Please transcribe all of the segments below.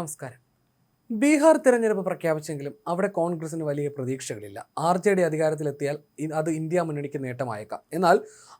നമസ്കാരം. ബീഹാർ തിരഞ്ഞെടുപ്പ് പ്രഖ്യാപിച്ചെങ്കിലും അവിടെ കോൺഗ്രസിന് വലിയ പ്രതീക്ഷകളില്ല. ആർ ജെ ഡി അധികാരത്തിലെത്തിയാൽ അത് ഇന്ത്യ മുന്നണിക്ക് നേട്ടമായേക്കാം. എന്നാൽ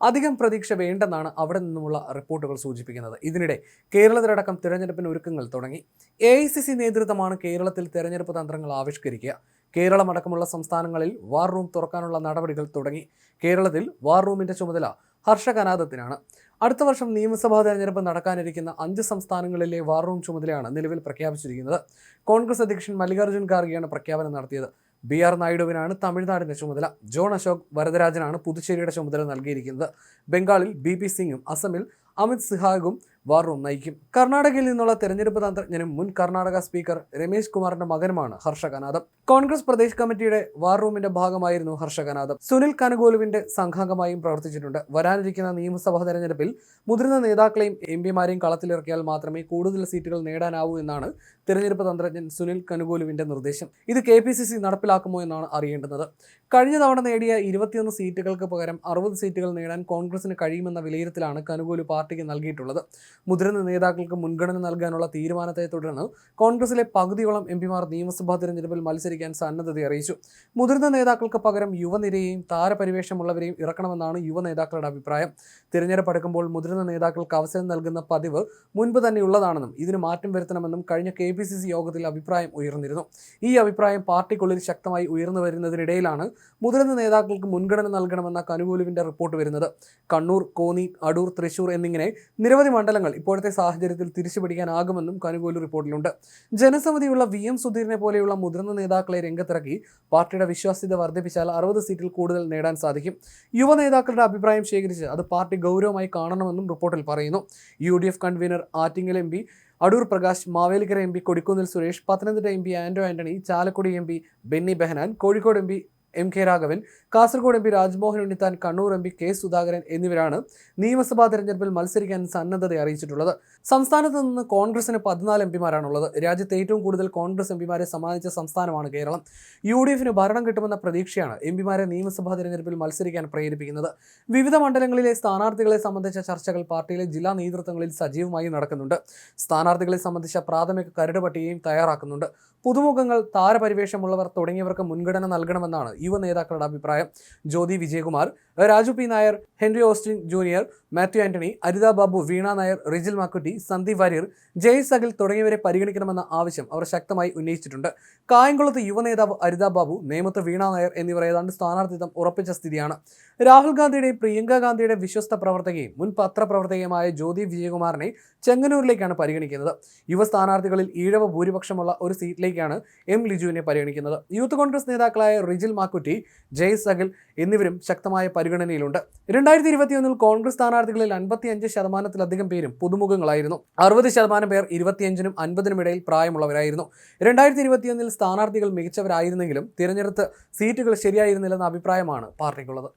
അധികം പ്രതീക്ഷ വേണ്ടെന്നാണ് അവിടെ നിന്നുമുള്ള റിപ്പോർട്ടുകൾ സൂചിപ്പിക്കുന്നത്. ഇതിനിടെ കേരളത്തിലടക്കം തിരഞ്ഞെടുപ്പിന് ഒരുക്കങ്ങൾ തുടങ്ങി. എ ഐ സി സി നേതൃത്വമാണ് കേരളത്തിൽ തിരഞ്ഞെടുപ്പ് തന്ത്രങ്ങൾ ആവിഷ്കരിക്കുക. കേരളമടക്കമുള്ള സംസ്ഥാനങ്ങളിൽ വാർ റൂം തുറക്കാനുള്ള നടപടികൾ തുടങ്ങി. കേരളത്തിൽ വാർ റൂമിന്റെ ചുമതല ഹർഷ കനാദത്തിനാണ് അടുത്ത വർഷം നിയമസഭാ തെരഞ്ഞെടുപ്പ് നടക്കാനിരിക്കുന്ന അഞ്ച് സംസ്ഥാനങ്ങളിലെ വാർ റൂം ചുമതലയാണ് നിലവിൽ പ്രഖ്യാപിച്ചിരിക്കുന്നത്. കോൺഗ്രസ് അധ്യക്ഷൻ മല്ലികാർജുൻ ഖാർഗെയാണ് പ്രഖ്യാപനം നടത്തിയത്. ബി ആർ നായിഡുവിനാണ് തമിഴ്നാടിന്റെ ചുമതല. ജോൺ അശോക് വരദരാജനാണ് പുതുച്ചേരിയുടെ ചുമതല നൽകിയിരിക്കുന്നത്. ബംഗാളിൽ ബി പി സിംഗും അസമിൽ അമിത് സിഹാഗും വാർ റൂം നയിക്കും. കർണാടകയിൽ നിന്നുള്ള തെരഞ്ഞെടുപ്പ് തന്ത്രജ്ഞനും മുൻ കർണാടക സ്പീക്കർ രമേശ് കുമാറിന്റെ മകനുമാണ് ഹർഷ കനാദം കോൺഗ്രസ് പ്രദേശ് കമ്മിറ്റിയുടെ വാർ റൂമിന്റെ ഭാഗമായിരുന്നു ഹർഷ കനാദം സുനിൽ കനഗോലുവിന്റെ സംഘാംഗമായും പ്രവർത്തിച്ചിട്ടുണ്ട്. വരാനിരിക്കുന്ന നിയമസഭാ തെരഞ്ഞെടുപ്പിൽ മുതിർന്ന നേതാക്കളെയും എം പിമാരെയും കളത്തിലിറക്കിയാൽ മാത്രമേ കൂടുതൽ സീറ്റുകൾ നേടാനാവൂ എന്നാണ് തെരഞ്ഞെടുപ്പ് തന്ത്രജ്ഞൻ സുനിൽ കനുഗോലുവിന്റെ നിർദ്ദേശം. ഇത് കെ പി സി സി നടപ്പിലാക്കുമോ എന്നാണ് അറിയേണ്ടത് കഴിഞ്ഞ തവണ നേടിയ ഇരുപത്തിയൊന്ന് സീറ്റുകൾക്ക് പകരം അറുപത് സീറ്റുകൾ നേടാൻ കോൺഗ്രസിന് കഴിയുമെന്ന വിലയിരുത്തലാണ് കനുഗോലു പാർട്ടിക്ക് നൽകിയിട്ടുള്ളത്. മുതിർന്ന നേതാക്കൾക്ക് മുൻഗണന നൽകാനുള്ള തീരുമാനത്തെ തുടർന്ന് കോൺഗ്രസിലെ പകുതിയോളം എം പിമാർ നിയമസഭാ തിരഞ്ഞെടുപ്പിൽ മത്സരിക്കാൻ സന്നദ്ധത അറിയിച്ചു. മുതിർന്ന നേതാക്കൾക്ക് പകരം യുവനിരയെയും താരപരിവേഷമുള്ളവരെയും ഇറക്കണമെന്നാണ് യുവ നേതാക്കളുടെ അഭിപ്രായം. തിരഞ്ഞെടുപ്പ് അടുക്കുമ്പോൾ മുതിർന്ന നേതാക്കൾക്ക് അവസരം നൽകുന്ന പതിവ് മുൻപ് തന്നെ ഉള്ളതാണെന്നും ഇതിന് മാറ്റം വരുത്തണമെന്നും കഴിഞ്ഞ കെ പി സി സി യോഗത്തിൽ അഭിപ്രായം ഉയർന്നിരുന്നു. ഈ അഭിപ്രായം പാർട്ടിക്കുള്ളിൽ ശക്തമായി ഉയർന്നു വരുന്നതിനിടയിലാണ് മുതിർന്ന നേതാക്കൾക്ക് മുൻഗണന നൽകണമെന്ന കനുകൂലുവിന്റെ റിപ്പോർട്ട് വരുന്നത്. കണ്ണൂർ കോന്നി അടൂർ തൃശൂർ എന്നിങ്ങനെ നിരവധി മണ്ഡലങ്ങൾ ഇപ്പോഴത്തെ സാഹചര്യത്തിൽ തിരിച്ചുപിടിക്കാനാകുമെന്നും കനുകൂലി റിപ്പോർട്ടിലുണ്ട്. ജനസമിതിയുള്ള വി എം സുധീറിനെ പോലെയുള്ള മുതിർന്ന നേതാക്കളെ രംഗത്തിറക്കി പാർട്ടിയുടെ വിശ്വാസ്യത വർദ്ധിപ്പിച്ചാൽ അറുപത് സീറ്റിൽ കൂടുതൽ നേടാൻ സാധിക്കും. യുവ നേതാക്കളുടെ അഭിപ്രായം ശേഖരിച്ച് അത് പാർട്ടി ഗൗരവമായി കാണണമെന്നും റിപ്പോർട്ടിൽ പറയുന്നു. U D F convener Attingal M P Adoor Prakash Mavelikkara M P Kodikunnil Suresh Pathanamthitta M P Anto Antony Chalakudy M P Benny Behanan Kozhikode M P M K Raghavan Kasaragod M P Rajmohan Unnithan Kannur M P K Sudhakaran എന്നിവരാണ് നിയമസഭാ തെരഞ്ഞെടുപ്പിൽ മത്സരിക്കാൻ സന്നദ്ധത അറിയിച്ചിട്ടുള്ളത്. സംസ്ഥാനത്ത് നിന്ന് കോൺഗ്രസിന് പതിനാല് എം പിമാരാണുള്ളത്. രാജ്യത്തെ ഏറ്റവും കൂടുതൽ കോൺഗ്രസ് എം പിമാരെ സമ്മാനിച്ച സംസ്ഥാനമാണ് കേരളം. യു ഡി എഫിന് ഭരണം കിട്ടുമെന്ന പ്രതീക്ഷയാണ് എം പിമാരെ നിയമസഭാ തെരഞ്ഞെടുപ്പിൽ മത്സരിക്കാൻ പ്രേരിപ്പിക്കുന്നത്. വിവിധ മണ്ഡലങ്ങളിലെ സ്ഥാനാർത്ഥികളെ സംബന്ധിച്ച ചർച്ചകൾ പാർട്ടിയിലെ ജില്ലാ നേതൃത്വങ്ങളിൽ സജീവമായി നടക്കുന്നുണ്ട്. സ്ഥാനാർത്ഥികളെ സംബന്ധിച്ച പ്രാഥമിക കരട് പട്ടികയും തയ്യാറാക്കുന്നുണ്ട്. പുതുമുഖങ്ങൾ താരപരിവേഷമുള്ളവർ തുടങ്ങിയവർക്ക് മുൻഗണന നൽകണമെന്നാണ് യുവ നേതാക്കളുടെ അഭിപ്രായം. Jyothi Vijayakumar Raju P Nair Henry Austin junior Mathew Antony Aritha Babu Veena Nair Rijil Makkutty Sandeep Warrier Jai Sagil തുടങ്ങിയവരെ പരിഗണിക്കണമെന്ന ആവശ്യം അവർ ശക്തമായി ഉന്നയിച്ചിട്ടുണ്ട്. കായംകുളത്ത് യുവനേതാവ് അരിത ബാബു നേമത്ത് വീണ നായർ എന്നിവർ ഏതാണ്ട് സ്ഥാനാർത്ഥിത്വം ഉറപ്പിച്ച സ്ഥിതിയാണ്. രാഹുൽ ഗാന്ധിയുടെയും പ്രിയങ്ക ഗാന്ധിയുടെ വിശ്വസ്ത പ്രവർത്തകയും മുൻ പത്രപ്രവർത്തകയുമായ ജ്യോതി വിജയകുമാറിനെ ചെങ്ങന്നൂരിലേക്കാണ് പരിഗണിക്കുന്നത്. യുവ സ്ഥാനാർത്ഥികളിൽ ഈഴവ ഭൂരിപക്ഷമുള്ള ഒരു സീറ്റിലേക്കാണ് എം ലിജുവിനെ പരിഗണിക്കുന്നത്. യൂത്ത് കോൺഗ്രസ് നേതാക്കളായ റിജിൽ മാക്കുറ്റി ജയ് സഗിൽ എന്നിവരും ശക്തമായ പരിഗണനയിലുണ്ട്. രണ്ടായിരത്തി ഇരുപത്തിയൊന്നിൽ കോൺഗ്രസ് സ്ഥാനാർത്ഥികളിൽ അൻപത്തിയഞ്ച് ശതമാനത്തിലധികം പേരും പുതുമുഖങ്ങളായിരുന്നു. അറുപത് ശതമാനം പേർ ഇരുപത്തിയഞ്ചിനും അൻപതിനും ഇടയിൽ പ്രായമുള്ളവരായിരുന്നു. രണ്ടായിരത്തി ഇരുപത്തിയൊന്നിൽ സ്ഥാനാർത്ഥികൾ മികച്ചവരായിരുന്നെങ്കിലും തിരഞ്ഞെടുത്ത് സീറ്റുകൾ ശരിയായിരുന്നില്ലെന്ന അഭിപ്രായമാണ് പാർട്ടിക്കുള്ളത്.